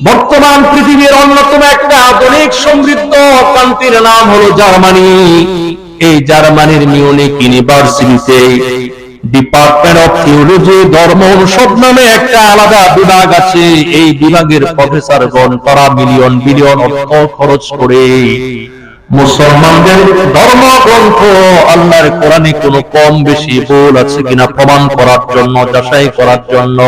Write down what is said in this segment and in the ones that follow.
বর্তমান পৃথিবীর অন্যতম একটা আধুনিক সমৃদ্ধ কান্তির নাম হলো জার্মানি। এই জার্মানির মিউনিক ইউনিভার্সিটিতে ডিপার্টমেন্ট অফ থিওলজি, ধর্ম, অনুষদ নামে একটা আলাদা বিভাগ আছে। এই বিভাগের প্রফেসরগণ তারা মিলিয়ন, বিলিয়ন অর্থ খরচ করে। মুসলমানদের ধর্ম গ্রন্থ আল্লাহর কোরআনে কোনো কম বেশি ভুল আছে কিনা প্রমাণ করার জন্য, যাচাই করার জন্য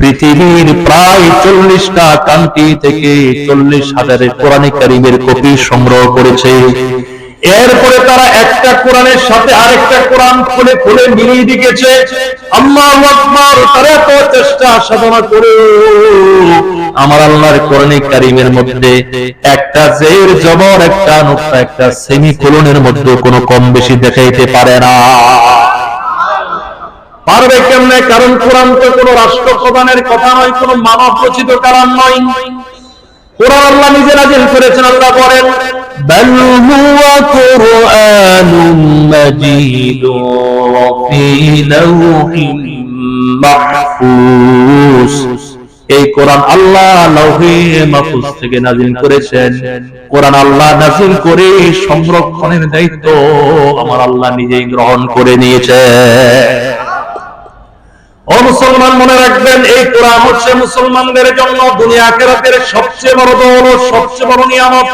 পৃথিবীর প্রায় চল্লিশটা কান্ট্রি থেকে চল্লিশ হাজারের কোরআনে কারিমের কপি সংগ্রহ করেছে। এরপরে তারা একটা কোরআনের সাথে আরেকটা কোরআন খুলে খুলে মিলিয়ে দিয়েছে। আল্লাহ আকবার, তারা তো চেষ্টা সাধনা করে। আমার আল্লাহর কোরআনে কারিমের মধ্যে একটা জের জবর, একটা নুক্তা, একটা সেমিকোলনের মধ্যে কোনো কম বেশি দেখাইতে পারে না। পারবে কেমনে কারণ কোরআন তো কোনো রাষ্ট্র প্রধানের কথা নয় কোনো মানব রচিত কারণ নয় কোরআন আল্লাহ নিজে নাজিল করেছেন আল্লাহ বলেন بل هو قرآن مجيد في لوح محفوظ এই কোরআন আল্লাহ লৌহে মাহফুজ থেকে নাজিল করেছেন কোরআন আল্লাহ নাজিল করে সংরক্ষণের দায়িত্ব আমার আল্লাহ নিজেই গ্রহণ করে নিয়েছে ও মুসলমান মনে রাখবেন, এই কোরআন হচ্ছে মুসলমানদের জন্য দুনিয়া আখেরাতের সবচেয়ে বড় দৌলত সবচেয়ে বড় নিয়ামত।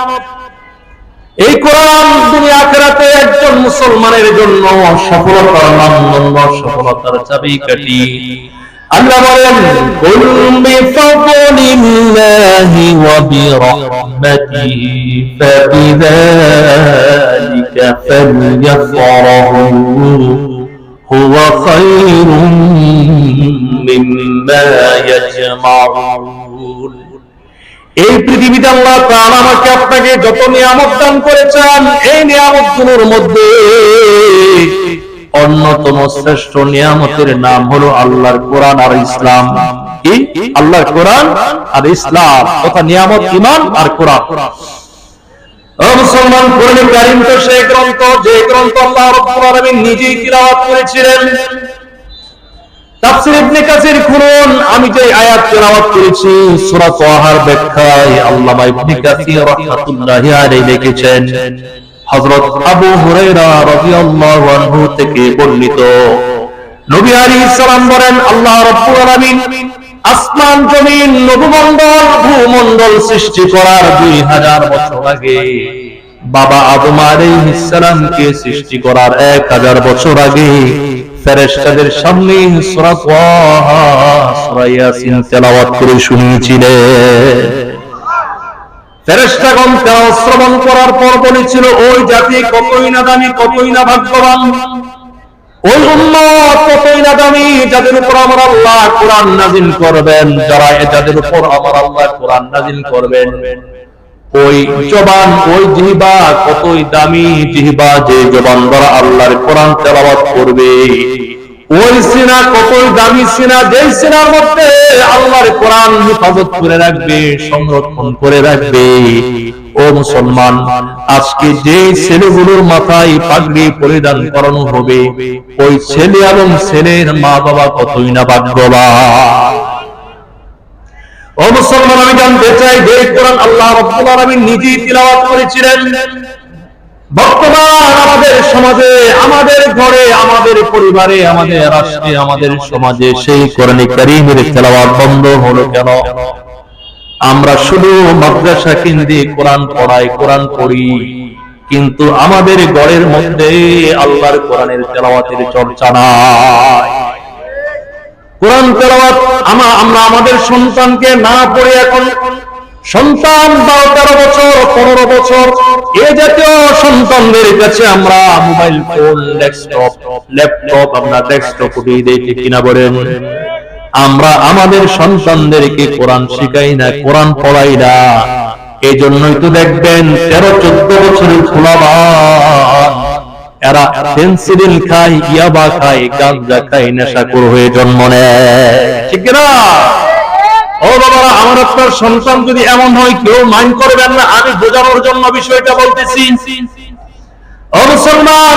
এই কোরআন দুনিয়া আখেরাতে একজন মুসলমানের জন্য সফলতার মানদণ্ড সফলতার চাবিকাঠি আল্লাহ বলেন, কুল বিফাদলিল্লাহি ওয়া বিরহমাতিহি ফাবিযালিকা ফালইফরাহু হুয়া খায়রুম মিম্মা ইয়াজমাউন এই পৃথিবীতে আল্লাহ তাআলা আমাকে আপনাকে যত নিয়ামত দান করেছেন, এই নিয়ামতগুলোর মধ্যে অন্যতম শ্রেষ্ঠ নিয়ামতের নাম হলো আল্লাহর কোরআন আর ইসলাম। কি? আল্লাহর কোরআন আর ইসলাম, তথা নিয়ামত ইমান আর কোরআন। মুসলমান কোরআন কারিম তো সেই গ্রন্থ, যে গ্রন্থ আল্লাহ রাব্বুল আলামিন নিজেই তিলাওয়াত করেছিলেন। তাফসীর ইবনে কাসির আমি যে আয়াত করেছি, সূরা তাহার ব্যাখ্যায় ইবনে কাসির রাহমাতুল্লাহি আলাইহি লিখেছেন, হযরত আবু হুরায়রা রাদিয়াল্লাহু আনহু থেকে বর্ণিত। নবী আলাইহিস সালাম বলেন, আল্লাহ রাব্বুল আলামিন আসমান, জমিন, নবমণ্ডল, ভূমণ্ডল সৃষ্টি করার 2000 বছর আগে বাবা আদম আলাইহিস সালামকে সৃষ্টি করার 1000 বছর আগে ফেরেশতাদের সামনে তেলাওয়াত করে শ্রবণ করার পর বলেছিল, ওই জাতি কতই না দামি, কতই না ভাগ্যবান। ওই উম্মত কতই না দামি যাদের উপর আমার আল্লাহ কোরআন নাজিল করবেন, যারা যাদের উপর আমার আল্লাহ কোরআন নাজিল করবেন। ওই জবান, ওই জিহবা কতই দামি জিহবা যে জবান দ্বারা আল্লাহর কোরআন তেলাওয়াত করবে। ওই সিনা কতই দামি সিনা, যেই সিনার মধ্যে আল্লাহর কোরআন হেফাজত করে রাখবে, সংরক্ষণ করে রাখবে। ও মুসলমান, আজকে যে ছেলেগুলোর মাথায় পাগড়ি পরিধান করানো হবে, ওই ছেলে এবং ছেলের মা বাবা কতই না বর্তমান আমাদের সমাজে, আমাদের ঘরে, আমাদের পরিবারে, আমাদের সমাজে সেই কোরআন কারীমের বন্ধ হলো কেন? আমরা শুধু মাদ্রাসা কেন্দ্রে কোরআন পড়াই, কোরআন পড়ি। কিন্তু আমাদের ঘরের মধ্যে আল্লাহর কোরআনের তেলাওয়াতের চর্চা নাই। কোরআন তেলাওয়াত আমরা আমরা আমাদের সন্তানকে না পড়ে এখন সন্তান বারো তেরো বছর, পনেরো বছর, এ জাতীয় সন্তানদের কাছে আমরা মোবাইল ফোন, ডেস্কটপ, ল্যাপটপ আমরা ডেস্কটপ উঠিয়ে দিই কিনা বলেন। আমরা আমাদের সন্তানদেরকে কোরআন শিখাই না, কোরআন পড়াই না। এই জন্যই তো দেখবেন তেরো, চোদ্দ বছরের এরা খায়, ইয়াবা খায়, গাঁজা খায় হয়ে জন্ম নেয়। ঠিক না ও আমার আপনার সন্তান যদি এমন হয়, কেউ মাইন্ড করবেন না। আমি বোঝানোর জন্য বিষয়টা বলতেছি।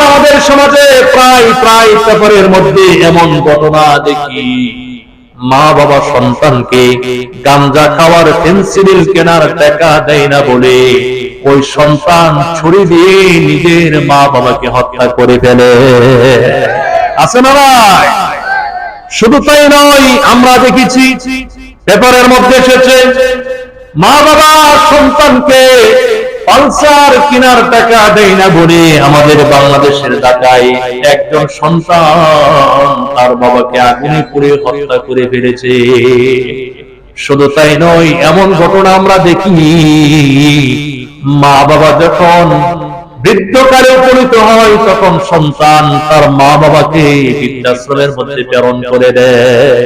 আমাদের সমাজে প্রায় প্রায় পেপারের মধ্যে এমন ঘটনা দেখি। মা বাবা সন্তানকে গাঞ্জা খাওয়ার পেন্সিল কেনার টাকা দেয় না বলে ওই সন্তান ছুরি দিয়ে নিজের মা বাবাকে হত্যা করে ফেলে। আছে না শুধু তাই নয়, আমরা দেখেছি পেপারের মধ্যে এসেছে মা বাবা সন্তানকে পালসার কেনার টাকা দেয় না বলে আমাদের বাংলাদেশের ঢাকায় একজন সন্তান তার বাবাকে আগুনে পুড়ে হত্যা করে ফেলেছে। শুধু তাই নয়, এমন ঘটনা আমরা দেখি মা বাবা যখন বৃদ্ধকালে উপনীত হয়, তখন সন্তান তার মা বাবাকে বৃদ্ধাশ্রমের মধ্যে প্রেরণ করে দেয়।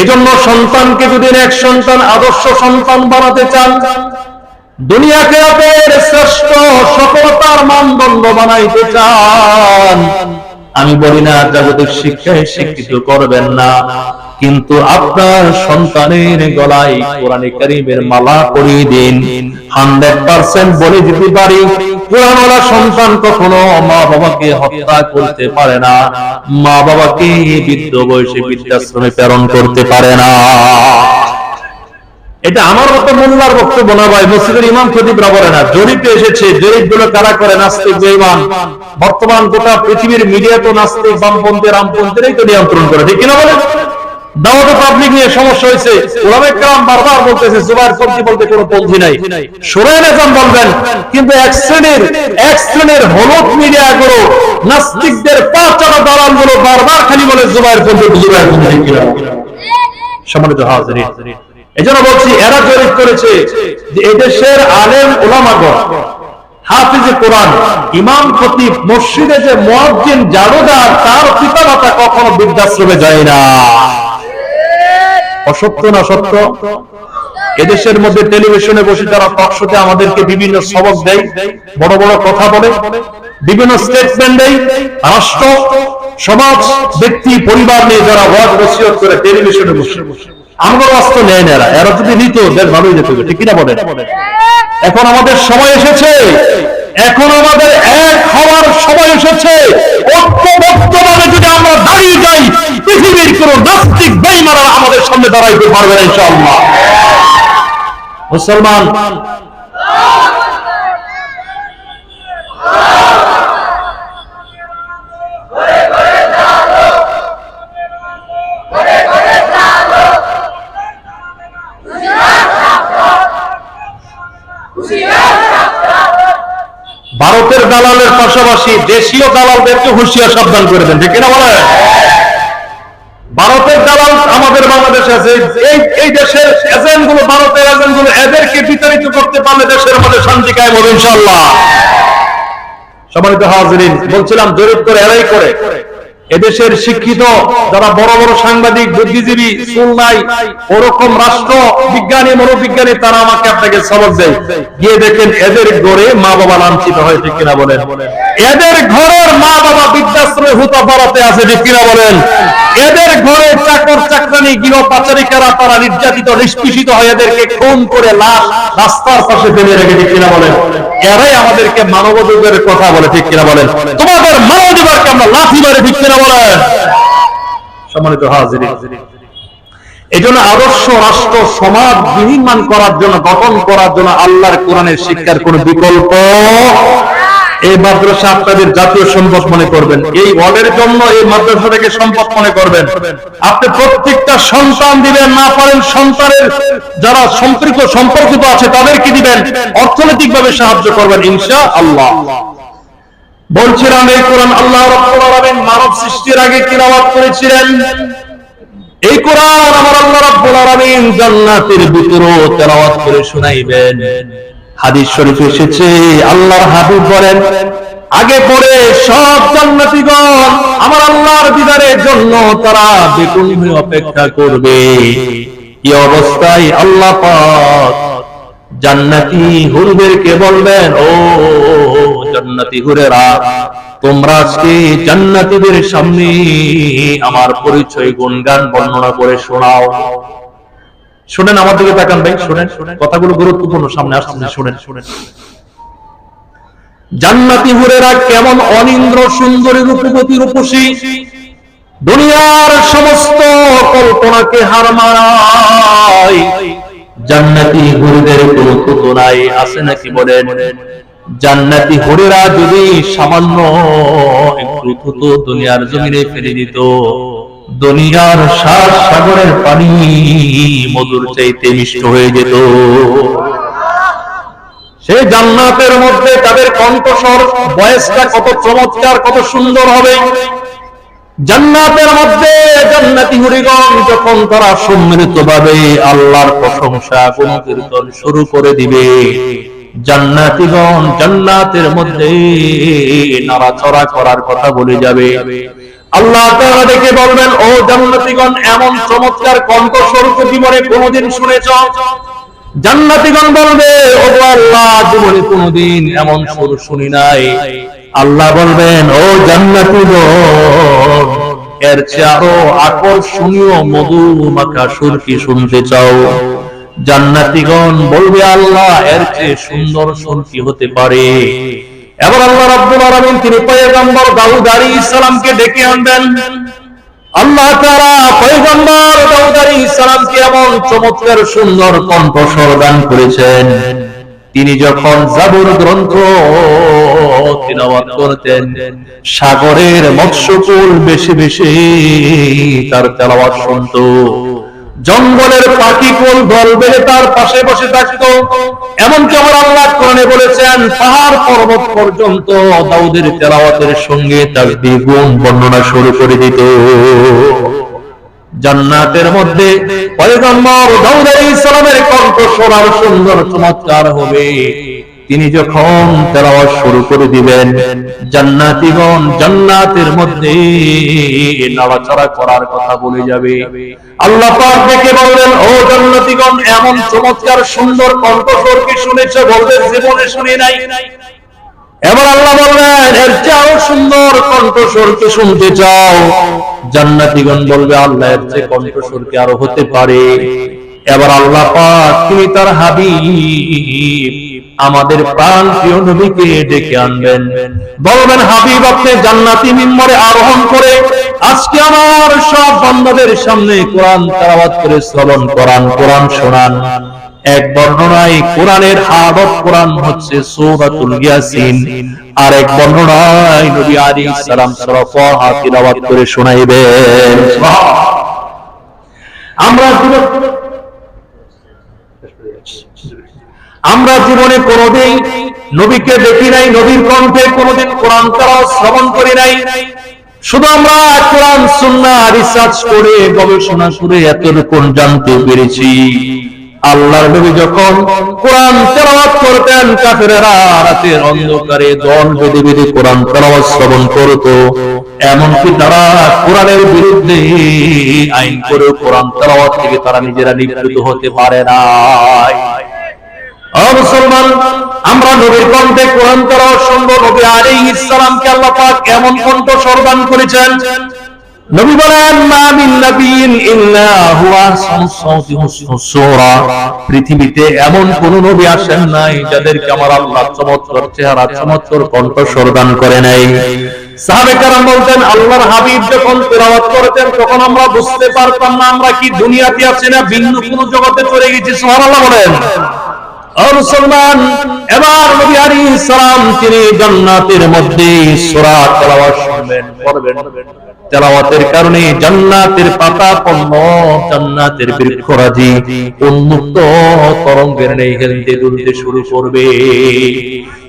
এজন্য সন্তানকে যদি এক সন্তান, আদর্শ সন্তান বানাতে চান, দুনিয়াকে শ্রেষ্ঠ সফলতার মানদণ্ড বানাইতে চান আমি বলি না, জাগতিক শিক্ষায় শিক্ষিত করবেন না। কিন্তু আপনার সন্তানের গলায় কোরআনে কারিমের মালা পরিয়ে দিন। হান্ড্রেড পার্সেন্ট বলে দিতে পারি, কোরআনওয়ালা সন্তান কখনো মা বাবাকে হত্যা করতে পারে না, মা বাবাকে বৃদ্ধ বয়সে বৃদ্ধাশ্রমে প্রেরণ করতে পারে না। এটা আমার মতো মোল্লার বক্তব্য না ভাই, মসজিদের ইমাম খতিবরা বলে না। জরিপে এসেছে জরিপগুলো কারা করে? নাস্তিক বেঈমান বর্তমান গোটা পৃথিবীর মিডিয়া তো নাস্তিক, বামপন্থী, রামপন্থীরাই তো নিয়ন্ত্রণ করে, ঠিক কিনা বলে? কিন্তু এক শ্রেণির এক শ্রেণির মিডিয়া গুলো পাঁচ চারা গুলো বারবার সম্মানিত এজন্য বলছি, এরা জরিপ করেছে যে এদেশের আলেম ওলামাগণ হাফিজে কোরআন, ইমাম খতিব, মসজিদে যে মুয়াজ্জিন জারুদার তার পিতামাতা কখনো বৃদ্ধাশ্রমে যায় না। অসত্য না সত্য? এদেশের মধ্যে টেলিভিশনে বসে যারা টকশোতে আমাদেরকে বিভিন্ন সবক দেয়, বড় বড় কথা বলে, বিভিন্ন স্টেটমেন্ট দেয়, রাষ্ট্র, সমাজ, ব্যক্তি, পরিবার নিয়ে যারা ওয়াজ বসিয়ত করে টেলিভিশনে বসে বসে। আমার অস্ত্র নেয় না এরা। এরা যদি নিত, বেশ ভালোই যেত ঠিক কিনা বলে এখন আমাদের সময় এসেছে। এখন আমাদের এক হওয়ার সময় এসেছে। ঐক্যবদ্ধভাবে যদি আমরা দাঁড়িয়ে যাই, পৃথিবীর কোন নাস্তিক বেইমারা আমাদের সামনে দাঁড়াইতে পারবে না, ইনশাআল্লাহ। মুসলমান ভারতের দালালের পাশাপাশি দেশীয় দালালদেরকে হুঁশিয়ার সাবধান করে দেন, ঠিক কিনা বলে ভারতের দালাল আমাদের বাংলাদেশে আছে, এই এই দেশের এজেন্টগুলো ভারতের এজেন্টগুলো এদেরকে বিতাড়িত করতে পারলে দেশের মধ্যে শান্তি কায়ে হবে ইনশাল্লাহ সম্মানিত হাজরিন, বলছিলাম জরিপ করে, এরাই করে। এদেশের শিক্ষিত যারা বড় বড় সাংবাদিক, বুদ্ধিজীবী চুল নাই ওরকম রাষ্ট্র, বিজ্ঞানী, মনোবিজ্ঞানী, তারা আমাকে আপনাকে সবক দেয়। গিয়ে দেখেন এদের ঘরে মা বাবা লাঞ্ছিত হয়, ঠিক কিনা বলেন? এদের ঘরের মা বাবা বৃদ্ধাশ্রমে হুতা পড়াতে আছে, ঠিক কিনা বলেন? এদের ঘরে চাকর, চাকরানি, গৃহ পাচারিকারা তারা নির্যাতিত, নিষ্পিষিত হয়, এদেরকে খুন করে লাশ রাস্তার পাশে ফেলে রেখে, ঠিক কিনা বলেন? এরাই আমাদেরকে মানবাধিকারের কথা বলে, ঠিক কিনা বলেন? তোমাদের মানবাধিকারকে আমরা লাথি মারে, ঠিক কিনা বলেন? সম্মানিত হাজির এই জন্য আদর্শ রাষ্ট্র, সমাজ বিনির্মাণ করার জন্য, গঠন করার জন্য আল্লাহর কোরআনের শিক্ষার কোন বিকল্প এই মাদ্রাসা আপনাদের জাতীয় সম্পদ মনে করবেন। এই ওয়ার্ডের জন্য এই মাদ্রাসাটাকে সম্পদ মনে করবেন। আপনি প্রত্যেকটা সন্তান দিবেন, না পারেন সন্তানের যারা সম্পর্ক সম্পর্কিত আছে, তাদেরকে দিবেন। অর্থনৈতিক ভাবে সাহায্য করবেন ইনশা আল্লাহ বলছিলাম এই কোরআন আল্লাহ রাব্বুল মানব সৃষ্টির আগে তিলাওয়াত করেছিলেন। এই কোরআন আমার আল্লাহ রাব্বুল আলামিন জান্নাতের ভিতরেও তেলাওয়াত করে শুনাইবেন। হাদিস শরীফ এসেছে, আল্লাহর হাবিব বলেন, আগে পড়ে সব জান্নাতীগণ আমার আল্লাহর দিদারের জন্য তারা বেকুল হয়ে অপেক্ষা করবে। এই অবস্থায় আল্লাহ পাক জান্নাতি হুরদেরকে বলবেন, ও জান্নাতি হুরেরা, তোমরা আজকে জান্নাতীদের সামনে আমার পরিচয় গুণগান বর্ণনা করে শোনাও। শুনেন আমার দিকে তাকান ভাই শুনেন। কথাগুলো গুরুত্বপূর্ণ সামনে আসছে শুনেন শুনেন। জান্নাতি হুরেরা কেমন অনিন্দ্র সুন্দরী রূপবতী রূপসী? দুনিয়ার সমস্ত কল্পনাকে হার মানায়। জান্নাতি হুরদের কোনো তুতো নাই আছে নাকি বলেন? জান্নাতি হুরেরা যদি সামান্য একটু দুনিয়ার জমিনে ফেলে দিত দুনিয়ার সাত সাগরের পানি মধুর চাইতে মিষ্ট হয়ে যেত। সেই জান্নাতের মধ্যে তাদের কণ্ঠস্বর, বয়সটা কত চমৎকার, কত সুন্দর হবে। জান্নাতের মধ্যে জান্নাতি হরিগণ যখন তারা সম্মিলিত ভাবে আল্লাহর প্রশংসা গুণ কীর্তন শুরু করে দিবে, জান্নাতিগণ জান্নাতের মধ্যে নাড়াচড়া করার কথা বলে যাবে। আল্লাহ তাআলা ডেকে বলবেন, ও জান্নাতিগণ, এমন চমৎকার কণ্ঠস্বর তো জীবনে কোনোদিন শুনেছ? জান্নাতিগণ বলবে, ও আল্লাহ, জীবনে কোনোদিন এমন সুর শুনি নাই। আল্লাহ বলবেন, ও জান্নাতিগণ, এর চেয়ে আরও আকর্ষণীয় মধু মাখা সুর কি শুনতে চাও? জান্নাতিগণ বলবে, আল্লাহ, এর চেয়ে সুন্দর সুর কি হতে পারে? এবার আল্লাহ রাব্বুল আলামিন তিনি পয়গম্বর দাউদ আলাইহিস সালামকে ডেকে আনবেন। আল্লাহ তাআলা পয়গম্বর দাউদ আলাইহিস সালামকে এমন চমৎকার সুন্দর কণ্ঠস্বর দান করেছেন। তিনি যখন জাবুর গ্রন্থ তিলাওয়াত করতেন, সাগরের মৎস্যকুল বেশি বেশি তার তেলাওয়াত শুনতো। জঙ্গলের পাখি কোল দল বেড়ে তার পাশে বসে থাকতো? এমনকি আমার আল্লাহ কোরআনে বলেছেন, পাহাড় পর্বত পর্যন্ত দাউদের তেলাওয়াতের সঙ্গে তার দ্বিগুণ বর্ণনা শুরু করে দিত। জান্নাতের মধ্যে পয়গম্বর দাউদ আলাইহিস সালামের কণ্ঠ শোনার সুন্দর চমৎকার হবে। তিনি যখন তেলাওয়াত শুরু করে দিবেন, জান্নাতীগণ জান্নাতের মধ্যে নাড়াচাড়া করার কথা বলে যাবে। আল্লাহ পাক দেখে বললেন, ও জান্নাতীগণ, এমন চমৎকার সুন্দর কণ্ঠস্বর কি শুনেছো? বলবে জীবনে শুনি নাই। এবার আল্লাহ বললেন, এর আরও সুন্দর কণ্ঠস্বর কি শুনতে চাও? জান্নাতীগণ বলবে, আল্লাহ, এর চেয়ে কণ্ঠস্বর কি আরও হতে পারে? এবার আল্লাহ পাক তিনি তার হাবিব আমাদের প্রাণ প্রিয় নবীকে ডেকে আনবেন। বলবেন, হাবিব, আপনি জান্নাতি মিম্বরে আরোহণ করে আজকে আমার সব বান্দাদের সামনে কোরআন তেলাওয়াত করে শ্রবণ করান, কোরআন শোনান। এক বর্ণনায় কোরআনের কোরআন হচ্ছে আর এক বর্ণনায় নবী আলাইহিস সালাম করে শোনাইবেন। আমরা জীবন আমরা জীবনে কোনোদিন নবীকে দেখি নাই, নবীর কণ্ঠে কোনোদিন কোরআন তেলাওয়াত শ্রবণ করি নাই। শুধু আমরা কোরআন সুন্নাহ রিসার্চ করে গবেষণা করে এতটুকু জানতে পেরেছি। আল্লাহর নবী যখন কোরআন তেলাওয়াত করতেন, কাফেরেরা রাতের অন্ধকারে দল বেঁধে বেঁধে কোরআন তেলাওয়াত শ্রবণ করত। এমনকি তারা কোরআনের বিরুদ্ধে আইন করে কোরআন তেলাওয়াত থেকে তারা নিজেরা নিবৃত হতে পারে না পৃথিবীতে এমন কোন নবী আসেন নাই যাদেরকে আমার আল্লাহ চমৎকার চেহারা, চমৎকার কণ্ঠ সরদান করে নাই। হাবিব যখন তখন আমরা বুঝতে পারতাম না আমরা কি দুনিয়াতে আছি না, ভিন্ন কোন জগতে চলে গেছি। সুবহানাল্লাহ বলেন। মুসলমান, এবার তিনি জান্নাতের মধ্যে সূরা তেলাওয়াত শুনবেন, পড়বেন। তেলাওয়াতের কারণে জান্নাতের পাতা পণ্য, জান্নাতের বৃক্ষরাজি উন্মুক্ত তরঙ্গের নেই, হেলতে দুলতে শুরু করবে।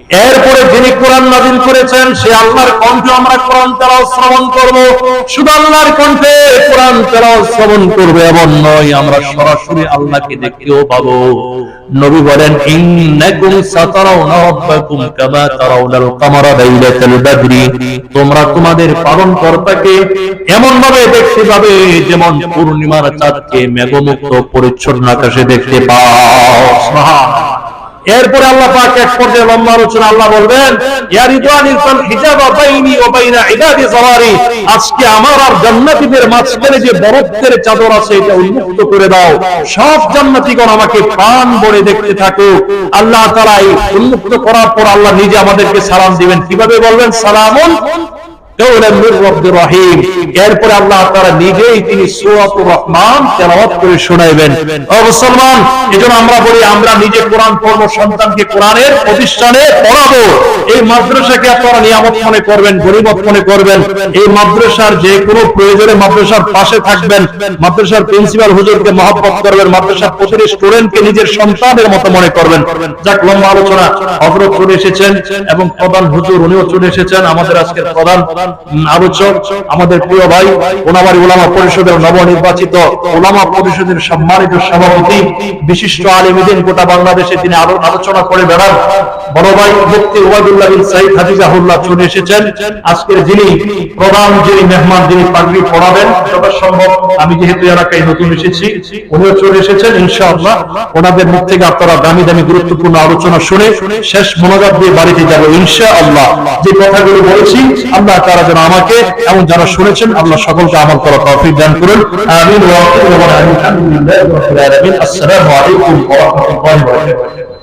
এরপরে যিনি কোরআন নাজিল করেছেন, সে আল্লাহর কণ্ঠে আমরা কোরআন তেলাওয়াত শ্রবণ করব। শুধু আল্লাহর কণ্ঠে কোরআন তেলাওয়াত শ্রবণ করবে এমন নয়, আমরা সরাসরি আল্লাহকে দেখতেও পাবো। তোমরা তোমাদের এমন ভাবে দেখতে পাবে যেমন পূর্ণিমার চাঁদকে মেঘমুক্ত, পরিচ্ছন্ন আকাশে দেখতে পাও। এরপরে আল্লাহ পাক এক পর্যায়ে লম্বা আলোচনা আল্লাহ বলবেন, ইয়া রিদওয়ানিল ফাল হিজাব বাইনি ওয়া বাইনা ইবাদি জাওয়ারি, আজকে আমার আর জান্নাতীদের মাঝখানে যে বরফের চাদর আছে, এটা উন্মুক্ত করে দাও। সব জান্নাতীগণ আমাকে প্রাণ ভরে দেখতে থাকো আল্লাহ তাআলা উন্মুক্ত করার পর আল্লাহ নিজে আমাদেরকে সালাম দিবেন। কীভাবে বলবেন? সালামুন রহিম। করে এই মাদ্রাসার যে কোনো প্রয়োজনে মাদ্রাসার পাশে থাকবেন। মাদ্রাসার প্রিন্সিপাল হুজুরকে মহব্বত করবেন, মাদ্রাসার প্রতিটি স্টুডেন্টকে নিজের সন্তানের মতো মনে করবেন। যাক, লম্বা আলোচনা। হযরত চলে এসেছেন এবং প্রধান হুজুর, উনিও চলে এসেছেন। আমাদের আজকের প্রধান আলোচক, আমাদের প্রিয় ভাই, ওনাবাড়ি ওলামা পরিষদের নবনির্বাচিত ওলামা পরিষদের সম্মানিত সভাপতি, বিশিষ্ট গোটা বাংলাদেশে তিনি আলোচনা করে বেড়ান। বড় ভাই ওবায়দুল্লাহ বিন সাইদ হাফিজাহুল্লাহ চলে এসেছেন। আজকের যিনি প্রধান, যিনি মেহমান, যিনি পাগড়ি পড়াবেন যথাসম্ভব আমি যেহেতু এলাকায় নতুন এসেছি, উনিও চলে এসেছেন, ইনশাআল্লাহ। ওনাদের মুখ থেকে আপনারা দামি দামি গুরুত্বপূর্ণ আলোচনা শুনে শেষ মনোজাত দিয়ে বাড়িতে যাব, ইনশাআল্লাহ। যে কথাগুলো বলেছি, আমরা যেন আমাকে এবং যারা শুনেছেন, আল্লাহ সকলকে আমল করা তৌফিক দান করুন। আমিন। আসসালামু আলাইকুম ওয়া রাহমাতুল্লাহি ওয়া বারাকাতুহু।